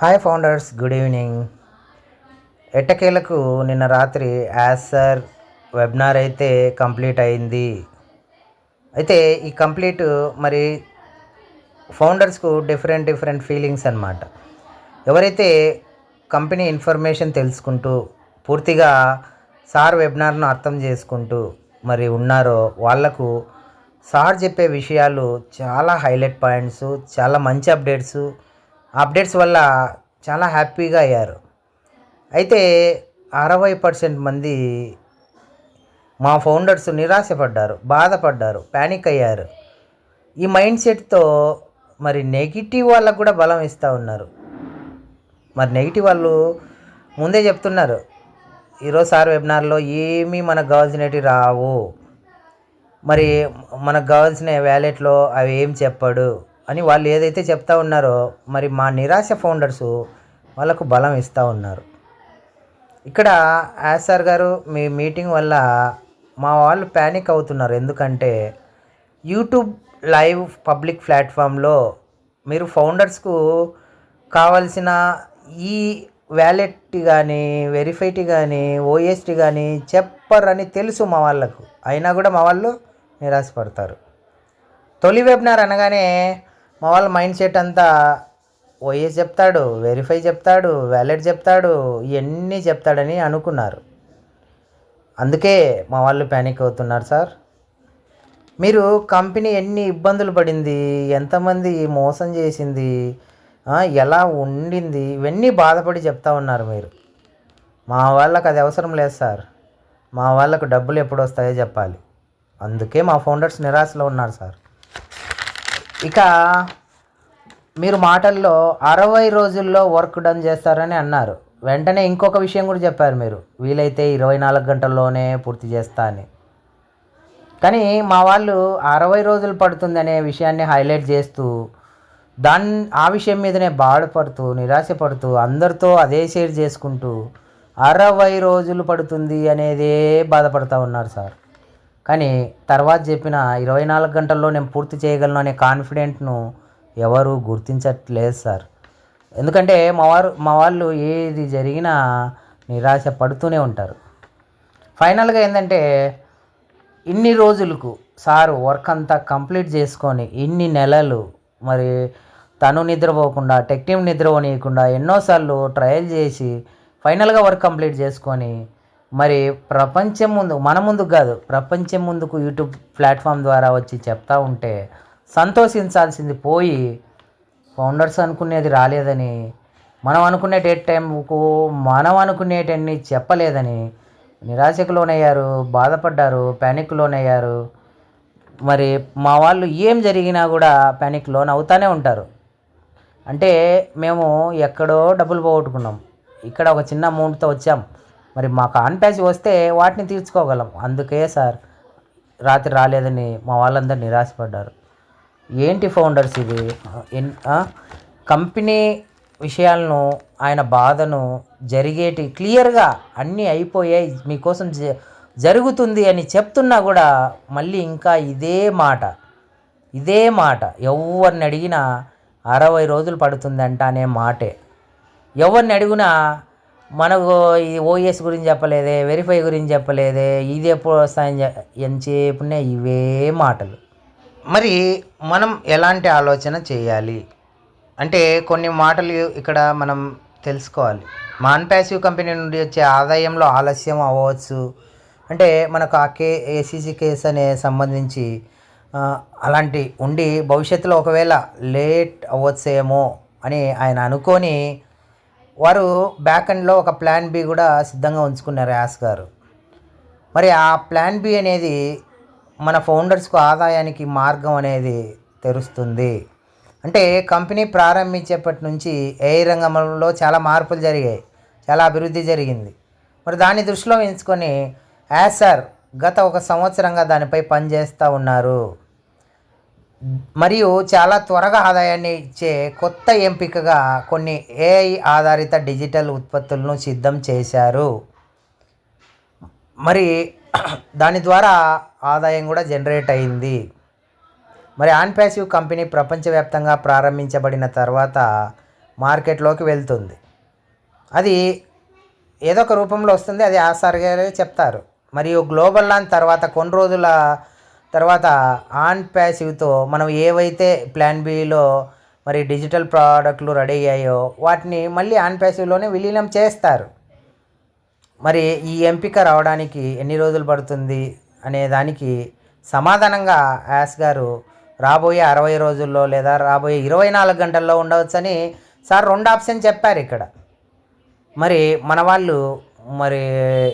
Hi founders good evening ఎట్టకేలకు నిన్న రాత్రి యాసర్ వెబినార్ అయితే కంప్లీట్ అయింది. అయితే ఈ కంప్లీట్ మరి ఫౌండర్స్కు డిఫరెంట్ డిఫరెంట్ ఫీలింగ్స్ అన్నమాట. ఎవరైతే కంపెనీ ఇన్ఫర్మేషన్ తెలుసుకుంటూ పూర్తిగా సార్ వెబినార్ను అర్థం చేసుకుంటూ మరి ఉన్నారో వాళ్ళకు సార్ చెప్పే విషయాలు చాలా హైలైట్ పాయింట్స్ చాలా మంచి అప్డేట్స్ అప్డేట్స్ వల్ల చాలా హ్యాపీగా అయ్యారు. అయితే అరవై పర్సెంట్ మంది మా ఫౌండర్స్ నిరాశపడ్డారు బాధపడ్డారు ప్యానిక్ అయ్యారు. ఈ మైండ్ సెట్తో మరి నెగిటివ్ వాళ్ళకు కూడా బలం ఇస్తూ ఉన్నారు. మరి నెగిటివ్ వాళ్ళు ముందే చెప్తున్నారు ఈరోజు సార్ వెబినార్లో ఏమీ మనకు కావాల్సినవి రావు. మరి మనకు కావాల్సిన వ్యాలెట్లో అవి ఏం చెప్పాడు. అని వాళ్ళు ఏదైతే చెప్తా ఉన్నారో మరి మా నిరాశ ఫౌండర్స్ వాళ్ళకు బలం ఇస్తూ ఉన్నారు. ఇక్కడ యాసార్ గారు మీ మీటింగ్ వల్ల మా వాళ్ళు ప్యానిక్ అవుతున్నారు. ఎందుకంటే యూట్యూబ్ లైవ్ పబ్లిక్ ప్లాట్ఫామ్లో మీరు ఫౌండర్స్కు కావలసిన ఈ వ్యాలెట్ కానీ వెరిఫైటీ కానీ ఓఎస్టీ కానీ చెప్పరని తెలుసు మా వాళ్ళకు. అయినా కూడా మా వాళ్ళు నిరాశపడతారు. తొలి వెబినార్ అనగానే మా వాళ్ళ మైండ్ సెట్ అంతా ఓఏ చెప్తాడు వెరిఫై చెప్తాడు వ్యాలెట్ చెప్తాడు ఇవన్నీ చెప్తాడని అనుకున్నారు. అందుకే మా వాళ్ళు ప్యానిక్ అవుతున్నారు సార్. మీరు కంపెనీ ఎన్ని ఇబ్బందులు పడింది ఎంతమంది మోసం చేసింది ఎలా ఉండింది ఇవన్నీ బాధపడి చెప్తా ఉన్నారు మీరు. మా వాళ్ళకి అది అవసరం లేదు సార్. మా వాళ్ళకు డబ్బులు ఎప్పుడు వస్తాయో చెప్పాలి. అందుకే మా ఫౌండర్స్ నిరాశలో ఉన్నారు సార్. ఇక మీరు మాటల్లో అరవై రోజుల్లో వర్క్ డన్ చేస్తారని అన్నారు. వెంటనే ఇంకొక విషయం కూడా చెప్పారు మీరు. వీలైతే ఇరవై నాలుగు గంటల్లోనే పూర్తి చేస్తా అని. కానీ మా వాళ్ళు అరవై రోజులు పడుతుందనే విషయాన్ని హైలైట్ చేస్తూ దాన్ని ఆ విషయం మీదనే బాధపడుతూ నిరాశపడుతూ అందరితో అదే షేర్ చేసుకుంటూ అరవై రోజులు పడుతుంది అనేదే బాధపడుతూ ఉన్నారు సార్. కానీ తర్వాత చెప్పిన ఇరవై నాలుగు గంటల్లో నేను పూర్తి చేయగలను అనే కాన్ఫిడెంట్ను ఎవరు గుర్తించట్లేదు సార్. ఎందుకంటే మా వారు మా వాళ్ళు ఏది జరిగినా నిరాశ పడుతూనే ఉంటారు. ఫైనల్గా ఏంటంటే ఇన్ని రోజులకు సారు వర్క్ అంతా కంప్లీట్ చేసుకొని ఇన్ని నెలలు మరి తను నిద్రపోకుండా టెక్ టీమ్ నిద్రపోనీయకుండా ఎన్నోసార్లు ట్రయల్ చేసి ఫైనల్గా వర్క్ కంప్లీట్ చేసుకొని మరి ప్రపంచం ముందు మన ముందుకు కాదు ప్రపంచం ముందుకు యూట్యూబ్ ప్లాట్ఫామ్ ద్వారా వచ్చి చెప్తా ఉంటే సంతోషించాల్సింది పోయి ఫౌండర్స్ అనుకునేది రాలేదని మనం అనుకునే డేట్ టైంకు మనం అనుకునేటన్ని చెప్పలేదని నిరాశకు లోనయ్యారు బాధపడ్డారు ప్యానిక్ లోనయ్యారు. మరి మా వాళ్ళు ఏం జరిగినా కూడా ప్యానిక్ లోన్ అవుతానే ఉంటారు. అంటే మేము ఎక్కడో డబ్బులు పోగొట్టుకున్నాం. ఇక్కడ ఒక చిన్న అమౌంట్తో వచ్చాం. మరి మాకు ఆన్ వస్తే వాటిని తీర్చుకోగలం. అందుకే సార్ రాత్రి రాలేదని మా వాళ్ళందరూ నిరాశపడ్డారు. ఏంటి ఫౌండర్స్ ఇది కంపెనీ విషయాలను ఆయన బాధను జరిగేటి క్లియర్గా అన్నీ అయిపోయాయి మీకోసం జ- జరుగుతుంది అని చెప్తున్నా కూడా మళ్ళీ ఇంకా ఇదే మాట. ఇదే మాట. ఎవరిని అడిగినా అరవై రోజులు పడుతుందంట అనే మాటే. ఎవరిని అడిగినా మనకు ఈ ఓఎస్ గురించి చెప్పలేదే వెరిఫై గురించి చెప్పలేదే ఇది ఎప్పుడు వస్తాయని చె- ఎంతసేపునే ఇవే మాటలు. మరి మనం ఎలాంటి ఆలోచన చేయాలి? అంటే కొన్ని మాటలు ఇక్కడ మనం తెలుసుకోవాలి. మాన్ ప్యాసివ్ కంపెనీ నుండి వచ్చే ఆదాయంలో ఆలస్యం అవ్వచ్చు. అంటే మనకు ఆ కే ఏసీసీ కేసు అనే సంబంధించి అలాంటి ఉండి భవిష్యత్తులో ఒకవేళ లేట్ అవ్వచ్చేమో అని ఆయన అనుకొని వారు బ్యాక్ ఎండ్లో ఒక ప్లాన్ బి కూడా సిద్ధంగా ఉంచుకున్నారు యాస్ గారు. మరి ఆ ప్లాన్ బి అనేది మన ఫౌండర్స్కు ఆదాయానికి మార్గం అనేది తెరుస్తుంది. అంటే కంపెనీ ప్రారంభించేపటి నుంచి ఏ రంగంలో చాలా మార్పులు జరిగాయి. చాలా అభివృద్ధి జరిగింది. మరి దాన్ని దృష్టిలో ఎంచుకొని యాజ్ సార్ గత ఒక సంవత్సరంగా దానిపై పనిచేస్తూ ఉన్నారు. మరియు చాలా త్వరగా ఆదాయాన్ని ఇచ్చే కొత్త ఎంపికగా కొన్ని ఏఐ ఆధారిత డిజిటల్ ఉత్పత్తులను సిద్ధం చేశారు. మరి దాని ద్వారా ఆదాయం కూడా జనరేట్ అయింది. మరి ఆన్ ప్యాసివ్ కంపెనీ ప్రపంచవ్యాప్తంగా ప్రారంభించబడిన తర్వాత మార్కెట్లోకి వెళ్తుంది. అది ఏదో ఒక రూపంలో వస్తుంది అది ఆసారిగా చెప్తారు. మరియు గ్లోబల్ లాంచ్ తర్వాత కొన్ని రోజుల తర్వాత ఆన్ ప్యాసివ్తో మనం ఏవైతే ప్లాన్ బిలో మరి డిజిటల్ ప్రోడక్ట్లు రెడీ అయ్యాయో వాటిని మళ్ళీ ఆన్ ప్యాసివ్లోనే విలీనం చేస్తారు. మరి ఈ ఎంపిక రావడానికి ఎన్ని రోజులు పడుతుంది అనే దానికి సమాధానంగా యాస్ గారు రాబోయే అరవై రోజుల్లో లేదా రాబోయే ఇరవై నాలుగు గంటల్లో ఉండవచ్చని సార్ రెండు ఆప్షన్ చెప్పారు ఇక్కడ. మరి మన వాళ్ళు మరి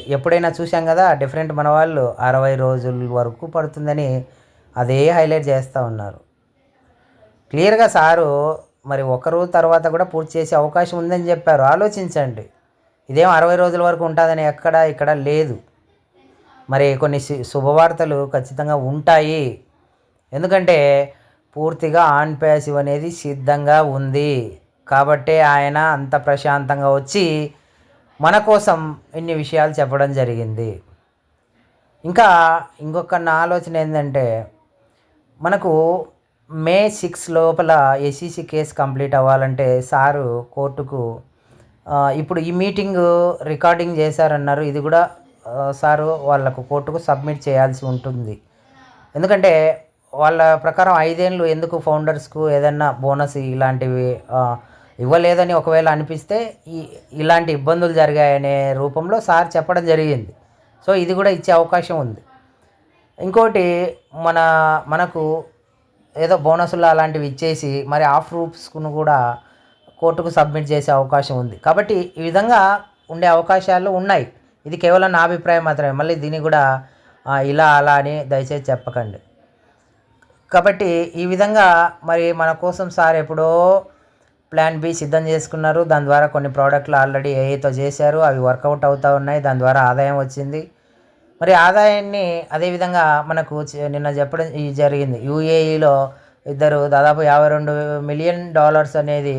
ఎప్పుడైనా చూసాం కదా డిఫరెంట్ మన వాళ్ళు అరవై రోజుల వరకు పడుతుందని అదే హైలైట్ చేస్తూ ఉన్నారు. క్లియర్గా సారు మరి ఒక రోజు తర్వాత కూడా పూర్తి చేసే అవకాశం ఉందని చెప్పారు. ఆలోచించండి. ఇదేం అరవై రోజుల వరకు ఉంటుందని ఎక్కడ ఇక్కడ లేదు. మరి కొన్ని శుభవార్తలు ఖచ్చితంగా ఉంటాయి. ఎందుకంటే పూర్తిగా ఆన్ ప్యాసివ్ అనేది సిద్ధంగా ఉంది. కాబట్టే ఆయన అంత ప్రశాంతంగా వచ్చి మన కోసం ఇన్ని విషయాలు చెప్పడం జరిగింది. ఇంకా ఇంకొక నా ఆలోచన ఏంటంటే మనకు మే సిక్స్ లోపల ఎస్ఈసి కేసు కంప్లీట్ అవ్వాలంటే సారు కోర్టుకు ఇప్పుడు ఈ మీటింగ్ రికార్డింగ్ చేశారన్నారు. ఇది కూడా సారు వాళ్ళకు కోర్టుకు సబ్మిట్ చేయాల్సి ఉంటుంది. ఎందుకంటే వాళ్ళ ప్రకారం ఐదేళ్ళు ఎందుకు ఫౌండర్స్కు ఏదన్నా బోనస్ ఇలాంటివి ఇవ్వలేదని ఒకవేళ అనిపిస్తే ఈ ఇలాంటి ఇబ్బందులు జరిగాయనే రూపంలో సార్ చెప్పడం జరిగింది. సో ఇది కూడా ఇచ్చే అవకాశం ఉంది. ఇంకోటి మన మనకు ఏదో బోనసులు అలాంటివి ఇచ్చేసి మరి ఆఫ్ రూప్స్ను కూడా కోర్టుకు సబ్మిట్ చేసే అవకాశం ఉంది. కాబట్టి ఈ విధంగా ఉండే అవకాశాలు ఉన్నాయి. ఇది కేవలం నా అభిప్రాయం మాత్రమే. మళ్ళీ దీన్ని కూడా ఇలా అలా అని దయచేసి చెప్పకండి. కాబట్టి ఈ విధంగా మరి మన కోసం సార్ ఎప్పుడో ప్లాన్ బి సిద్ధం చేసుకున్నారు. దాని ద్వారా కొన్ని ప్రోడక్ట్లు ఆల్రెడీ ఏఐతో చేశారు. అవి వర్కౌట్ అవుతూ ఉన్నాయి. దాని ద్వారా ఆదాయం వచ్చింది. మరి ఆదాయాన్ని అదేవిధంగా మనకు నిన్న చెప్పడం జరిగింది. యూఏఈలో ఇద్దరు దాదాపు యాభై రెండు మిలియన్ డాలర్స్ అనేది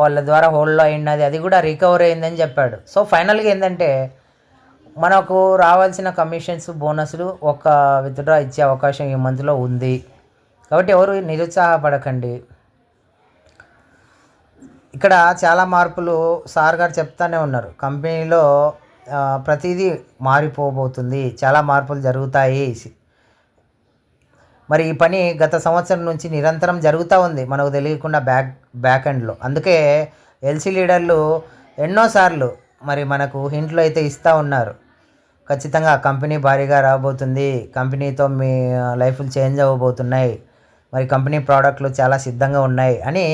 వాళ్ళ ద్వారా హోల్డ్లో అయినది అది కూడా రికవర్ అయిందని చెప్పాడు. సో ఫైనల్గా ఏంటంటే మనకు రావాల్సిన కమిషన్స్ బోనస్లు ఒక విత్డ్రా ఇచ్చే అవకాశం ఈ మంత్లో ఉంది. కాబట్టి ఎవరు నిరుత్సాహపడకండి. ఇక్కడ చాలా మార్పులు సార్ గారు చెప్తానే ఉన్నారు. కంపెనీలో ప్రతిదీ మారిపోబోతుంది. చాలా మార్పులు జరుగుతాయి. మరి ఈ పని గత సంవత్సరం నుంచి నిరంతరం జరుగుతూ ఉంది. మనకు తెలియకుండా బ్యాక్ బ్యాక్ ఎండ్లో. అందుకే ఎల్సీ లీడర్లు ఎన్నోసార్లు మరి మనకు హింట్లో అయితే ఇస్తూ ఉన్నారు. ఖచ్చితంగా కంపెనీ భారీగా రాబోతుంది. కంపెనీతో మీ లైఫ్లు చేంజ్ అవ్వబోతున్నాయి. మరి కంపెనీ ప్రోడక్ట్లు చాలా సిద్ధంగా ఉన్నాయి అని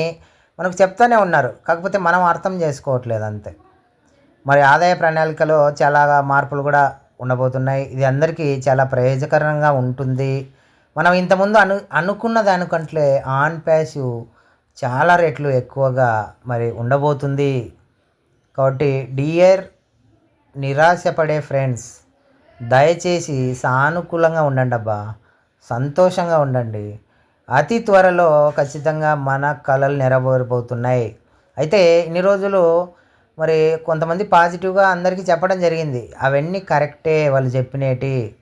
మనకు చెప్తూనే ఉన్నారు. కాకపోతే మనం అర్థం చేసుకోవట్లేదు అంతే. మరి ఆదాయ ప్రణాళికలో చాలా మార్పులు కూడా ఉండబోతున్నాయి. ఇది అందరికీ చాలా ప్రయోజకరంగా ఉంటుంది. మనం ఇంతకుముందు అను అనుకున్న దానికంటే ఆన్ ప్యాసివ్ చాలా రేట్లు ఎక్కువగా మరి ఉండబోతుంది. కాబట్టి డియర్ నిరాశపడే ఫ్రెండ్స్ దయచేసి సానుకూలంగా ఉండండి అబ్బా. సంతోషంగా ఉండండి. అతి త్వరలో ఖచ్చితంగా మన కళలు నెరవేరిపోతున్నాయి అయితే ఇన్ని రోజులు మరి కొంతమంది పాజిటివ్గా అందరికీ చెప్పడం జరిగింది. అవన్నీ కరెక్టే వాళ్ళు చెప్పినేటి.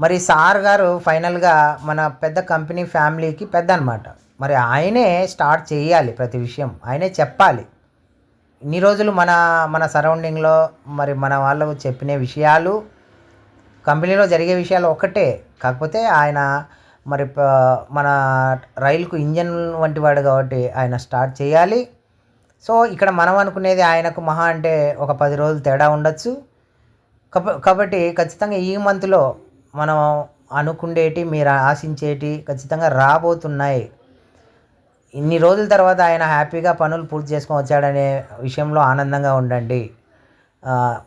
మరి సార్ గారు ఫైనల్గా మన పెద్ద కంపెనీ ఫ్యామిలీకి పెద్ద అనమాట మరి ఆయనే స్టార్ట్ చేయాలి ప్రతి విషయం. ఆయనే చెప్పాలి. ఇన్ని రోజులు మన మన సరౌండింగ్లో మరి మన వాళ్ళు చెప్పిన విషయాలు కంపెనీలో జరిగే విషయాలు ఒకటే. కాకపోతే ఆయన మరి మన రైలుకు ఇంజన్ వంటి వాడు కాబట్టి ఆయన స్టార్ట్ చేయాలి. సో ఇక్కడ మనం అనుకునేది ఆయనకు మహా అంటే ఒక పది రోజులు తేడా ఉండొచ్చు. కబ- కాబట్టి ఖచ్చితంగా ఈ మంత్లో మనం అనుకుండేటి మీరు ఆశించేటి ఖచ్చితంగా రాబోతున్నాయి. ఇన్ని రోజుల తర్వాత ఆయన హ్యాపీగా పనులు పూర్తి చేసుకొని వచ్చాడనే విషయంలో ఆనందంగా ఉండండి.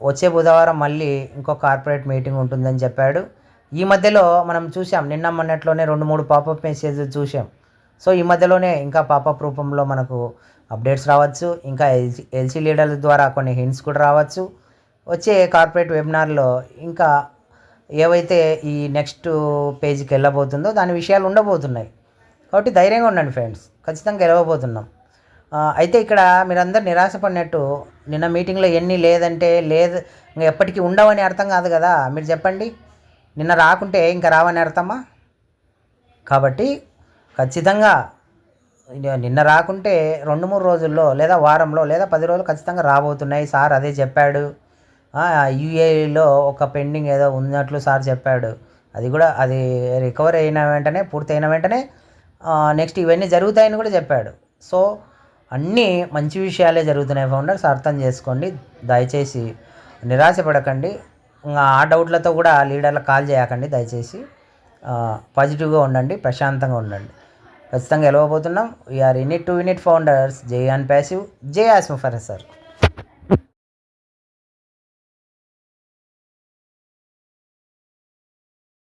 వచ్చే బుధవారం మళ్ళీ ఇంకో కార్పొరేట్ మీటింగ్ ఉంటుందని చెప్పాడు. ఈ మధ్యలో మనం చూసాం నిన్న మొన్నట్లోనే రెండు మూడు పాపప్ మెసేజ్ చూసాం సో ఈ మధ్యలోనే ఇంకా పాపప్ రూపంలో మనకు అప్డేట్స్ రావచ్చు ఇంకా ఎల్సీ ఎల్సీ లీడర్ల ద్వారా కొన్ని హింట్స్ కూడా రావచ్చు. వచ్చే కార్పొరేట్ వెబినార్లో ఇంకా ఏవైతే ఈ నెక్స్ట్ పేజీకి వెళ్ళబోతుందో దాని విషయాలు ఉండబోతున్నాయి. కాబట్టి ధైర్యంగా ఉండండి ఫ్రెండ్స్ ఖచ్చితంగా గెలవబోతున్నాం అయితే ఇక్కడ మీరందరూ నిరాశపడినట్టు నిన్న మీటింగ్లో ఎన్ని లేదంటే లేదు ఇంకా ఎప్పటికీ ఉండవని అర్థం కాదు కదా మీరు చెప్పండి. నిన్న రాకుంటే ఇంకా రావని అర్థమా? కాబట్టి ఖచ్చితంగా నిన్న రాకుంటే రెండు మూడు రోజుల్లో లేదా వారంలో లేదా పది రోజులు ఖచ్చితంగా రాబోతున్నాయి. సార్ అదే చెప్పాడు. యూఏలో ఒక పెండింగ్ ఏదో ఉన్నట్లు సార్ చెప్పాడు. అది కూడా అది రికవర్ అయిన వెంటనే పూర్తయిన వెంటనే నెక్స్ట్ ఇవన్నీ జరుగుతాయని కూడా చెప్పాడు. సో అన్నీ మంచి విషయాలే జరుగుతున్నాయి. ఫౌండర్స్ అర్థం చేసుకోండి. దయచేసి నిరాశపడకండి. ఇంకా ఆ డౌట్లతో కూడా లీడర్లకు కాల్ చేయకండి దయచేసి. పాజిటివ్గా ఉండండి ప్రశాంతంగా ఉండండి. ఖచ్చితంగా గెలవబోతున్నాం. We are in it to win it founders J Unpassive J ఆస్మ్ for sir.